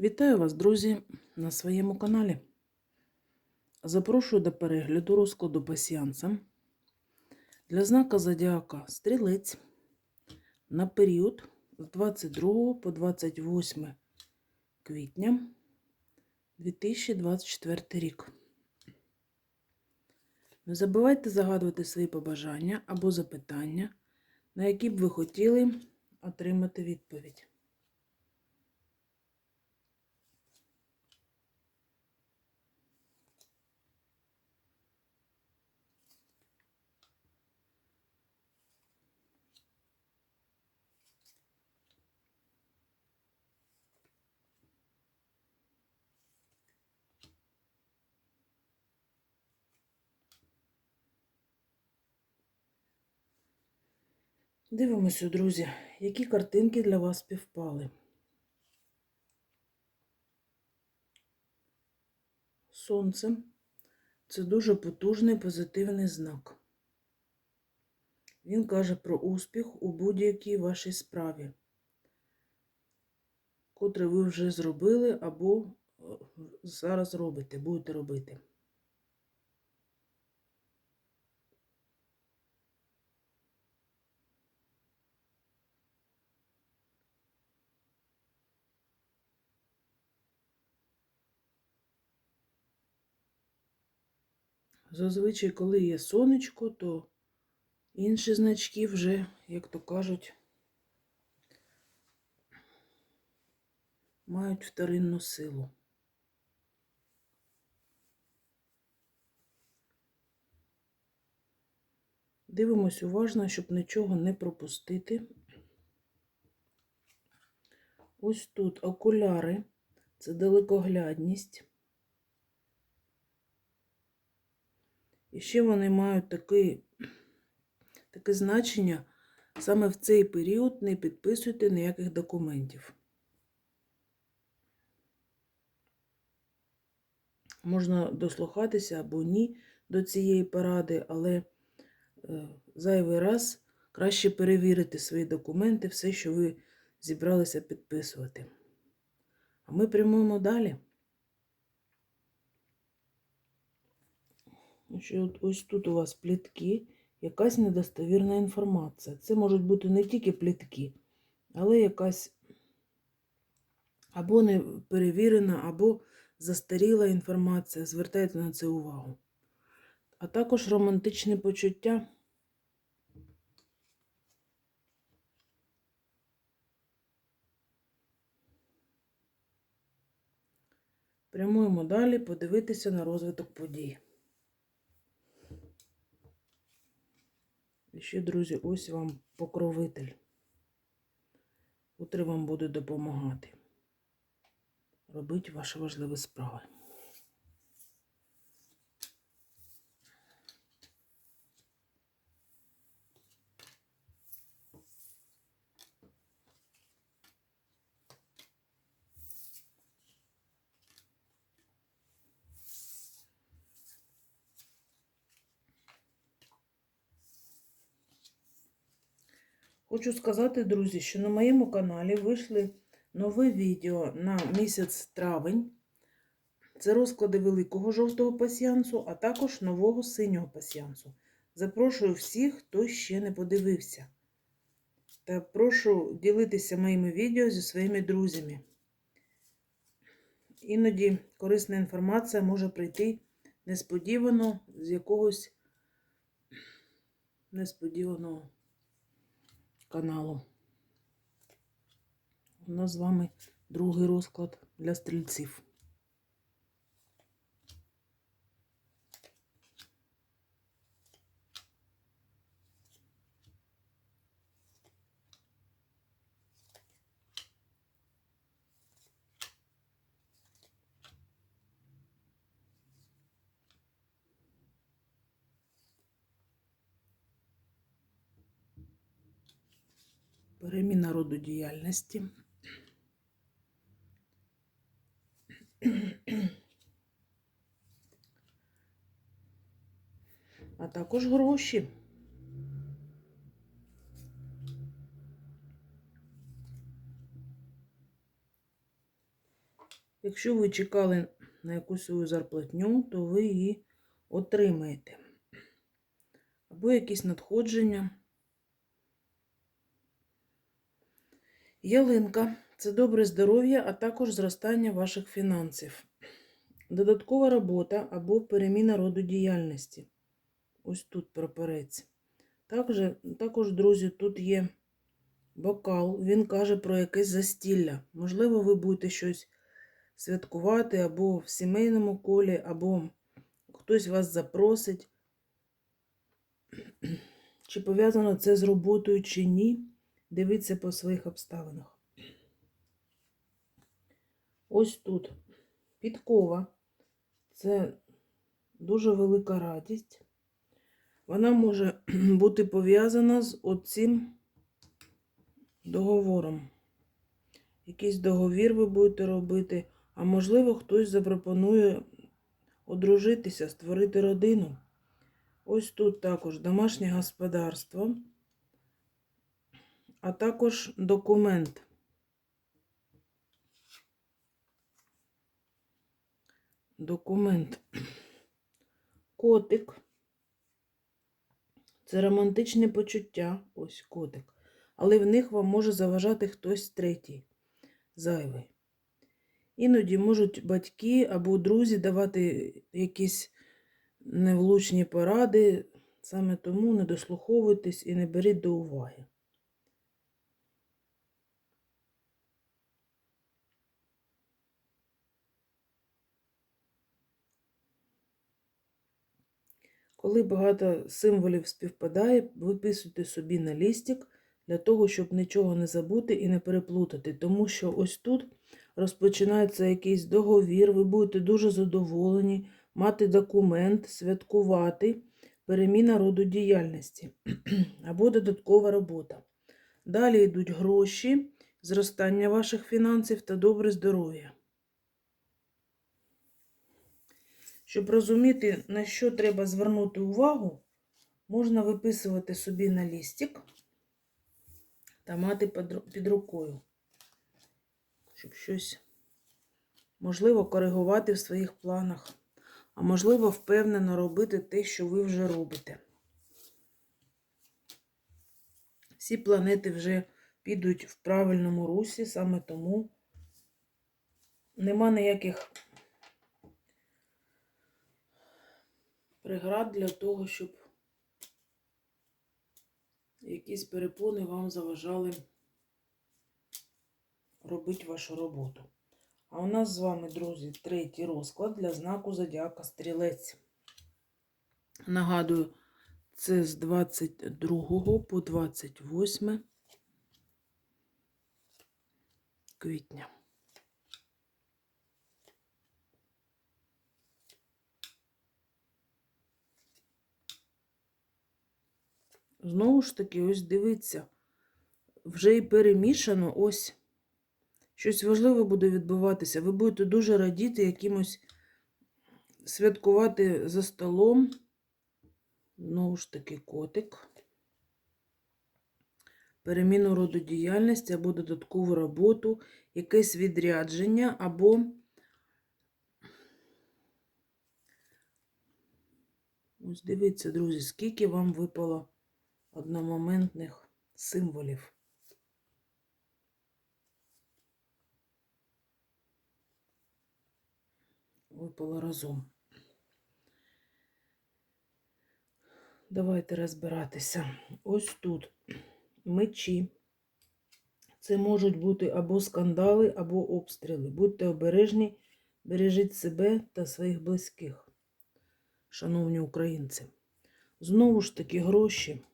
Вітаю вас, друзі, на своєму каналі. Запрошую до перегляду розкладу пасіанса для знака Зодіака Стрілець на період з 22 по 28 квітня 2024 рік. Не забувайте загадувати свої побажання або запитання, на які б ви хотіли отримати відповідь. Дивимося, друзі, які картинки для вас співпали. Сонце це дуже потужний позитивний знак. Він каже про успіх у будь-якій вашій справі, котре ви вже зробили або е, зараз робите, будете робити. Зазвичай, коли є сонечко, то інші значки вже, як то кажуть, мають вторинну силу. Дивимось уважно, щоб нічого не пропустити. Ось тут окуляри це далекоглядність. І ще вони мають таке, таке значення, саме в цей період не підписуйте ніяких документів. Можна дослухатися або ні до цієї поради, але е, зайвий раз краще перевірити свої документи, все, що ви зібралися підписувати. А ми прямуємо далі. Ось тут у вас плітки, якась недостовірна інформація. Це можуть бути не тільки плітки, але якась або не перевірена, або застаріла інформація. Звертайте на це увагу. А також романтичне почуття. Прямуємо далі подивитися на розвиток подій. І ще, друзі, ось вам покровитель, котрий вам буде допомагати. Робити ваші важливі справи. Хочу сказати, друзі, що на моєму каналі вийшли нове відео на місяць травень. Це розклади великого жовтого пасіянсу, а також нового синього пасіянсу. Запрошую всіх, хто ще не подивився. Та прошу ділитися моїми відео зі своїми друзями. Іноді корисна інформація може прийти несподівано з якогось несподіваного каналу. У нас з вами другий розклад для стрільців. Переміна роду діяльності. А також гроші. Якщо ви чекали на якусь свою зарплатню, то ви її отримаєте. Або якісь надходження. Ялинка це добре здоров'я, а також зростання ваших фінансів. Додаткова робота або переміна роду діяльності. Ось тут прапорець. Також, також, друзі, тут є бокал. Він каже про якесь застілля. Можливо, ви будете щось святкувати або в сімейному колі, або хтось вас запросить. Чи пов'язано це з роботою, чи ні. Дивіться по своїх обставинах. Ось тут підкова. Це дуже велика радість. Вона може бути пов'язана з оцим договором. Якийсь договір ви будете робити, а можливо, хтось запропонує одружитися, створити родину. Ось тут також домашнє господарство, а також документ. Документ. Котик. Це романтичне почуття, ось котик. Але в них вам може заважати хтось третій, зайвий. Іноді можуть батьки або друзі давати якісь невлучні поради, саме тому не дослуховуйтесь і не беріть до уваги. Коли багато символів співпадає, виписуйте собі на лістик для того, щоб нічого не забути і не переплутати. Тому що ось тут розпочинається якийсь договір, ви будете дуже задоволені, мати документ, святкувати, переміна роду діяльності або додаткова робота. Далі йдуть гроші, зростання ваших фінансів та добре здоров'я. Щоб розуміти, на що треба звернути увагу, можна виписувати собі на лістик та мати під рукою, щоб щось можливо коригувати в своїх планах, а можливо, впевнено робити те, що ви вже робите. Всі планети вже підуть в правильному русі, саме тому нема ніяких преград для того, щоб якісь перепони вам заважали робити вашу роботу. А у нас з вами, друзі, третій розклад для знаку Зодіака Стрілець. Нагадую, це з 22 по 28 квітня. Знову ж таки, ось дивіться, вже і перемішано, ось щось важливе буде відбуватися. Ви будете дуже радіти якимось святкувати за столом. Знову ж таки, котик. Переміну роду діяльності або додаткову роботу, якесь відрядження, або ось дивіться, друзі, скільки вам випало одномоментних символів. Випало разом. Давайте розбиратися. Ось тут мечі. Це можуть бути або скандали, або обстріли. Будьте обережні, бережіть себе та своїх близьких, шановні українці. Знову ж таки, гроші.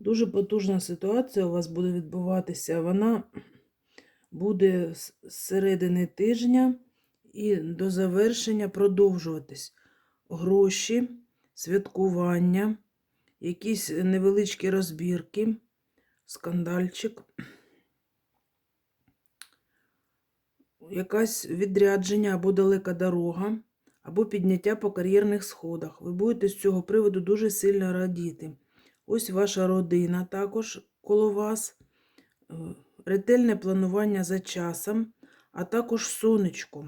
Дуже потужна ситуація у вас буде відбуватися. Вона буде з середини тижня і до завершення продовжуватись. Гроші, святкування, якісь невеличкі розбірки, скандальчик, якась відрядження або далека дорога, або підняття по кар'єрних сходах. Ви будете з цього приводу дуже сильно радіти. Ось ваша родина також коло вас, е, ретельне планування за часом, а також сонечко.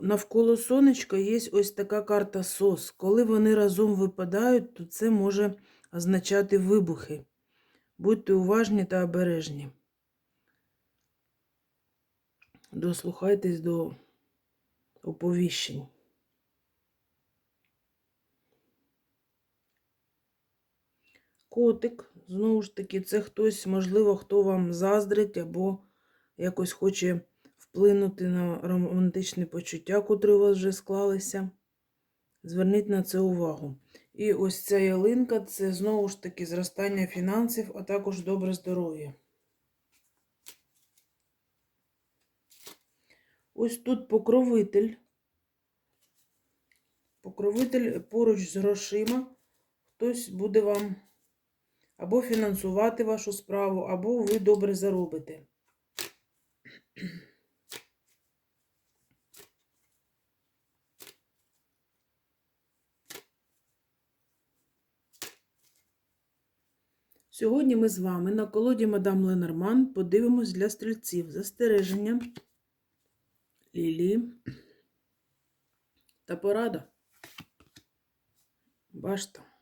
Навколо сонечка є ось така карта СОС. Коли вони разом випадають, то це може означати вибухи. Будьте уважні та обережні. Дослухайтесь до оповіщень. Котик, знову ж таки, це хтось, можливо, хто вам заздрить або якось хоче вплинути на романтичні почуття, котрі у вас вже склалися. Зверніть на це увагу. І ось ця ялинка це знову ж таки зростання фінансів, а також добре здоров'я. Ось тут покровитель. Покровитель поруч з грошима. Хтось буде вам або фінансувати вашу справу, або ви добре заробите. Сьогодні ми з вами на колоді Мадам Ленорман подивимось для стрільців застереження, лілії та порада. Башта.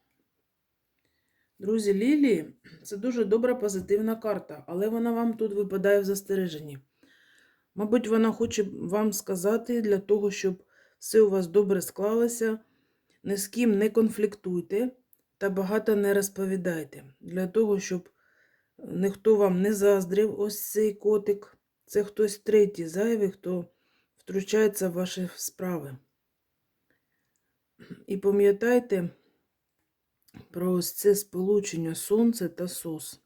Друзі, лілії це дуже добра позитивна карта, але вона вам тут випадає в застереженні. Мабуть, вона хоче вам сказати для того, щоб все у вас добре склалося, ні з ким не конфліктуйте та багато не розповідайте. Для того, щоб ніхто вам не заздрив ось цей котик. Це хтось третій зайвий, хто втручається в ваші справи. І пам'ятайте про ось це сполучення сонце та сос.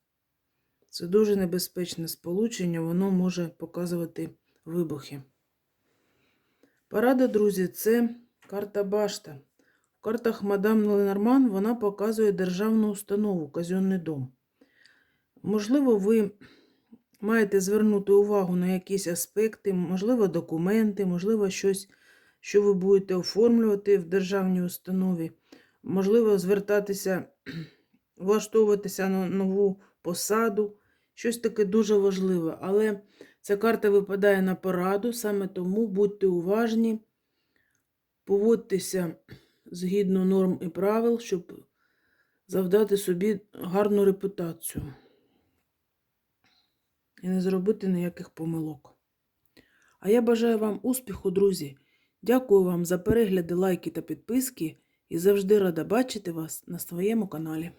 Це дуже небезпечне сполучення, воно може показувати вибухи. Парада, друзі, це карта башта. В картах мадам Ленорман вона показує державну установу, казенний дом. Можливо, ви маєте звернути увагу на якісь аспекти, можливо, документи, можливо, щось, що ви будете оформлювати в державній установі. Можливо, звертатися, влаштовуватися на нову посаду. Щось таке дуже важливе. Але ця карта випадає на пораду, саме тому будьте уважні, поводьтеся згідно норм і правил, щоб завдати собі гарну репутацію і не зробити ніяких помилок. А я бажаю вам успіху, друзі. Дякую вам за перегляди, лайки та підписки і завжди рада бачити вас на своєму каналі.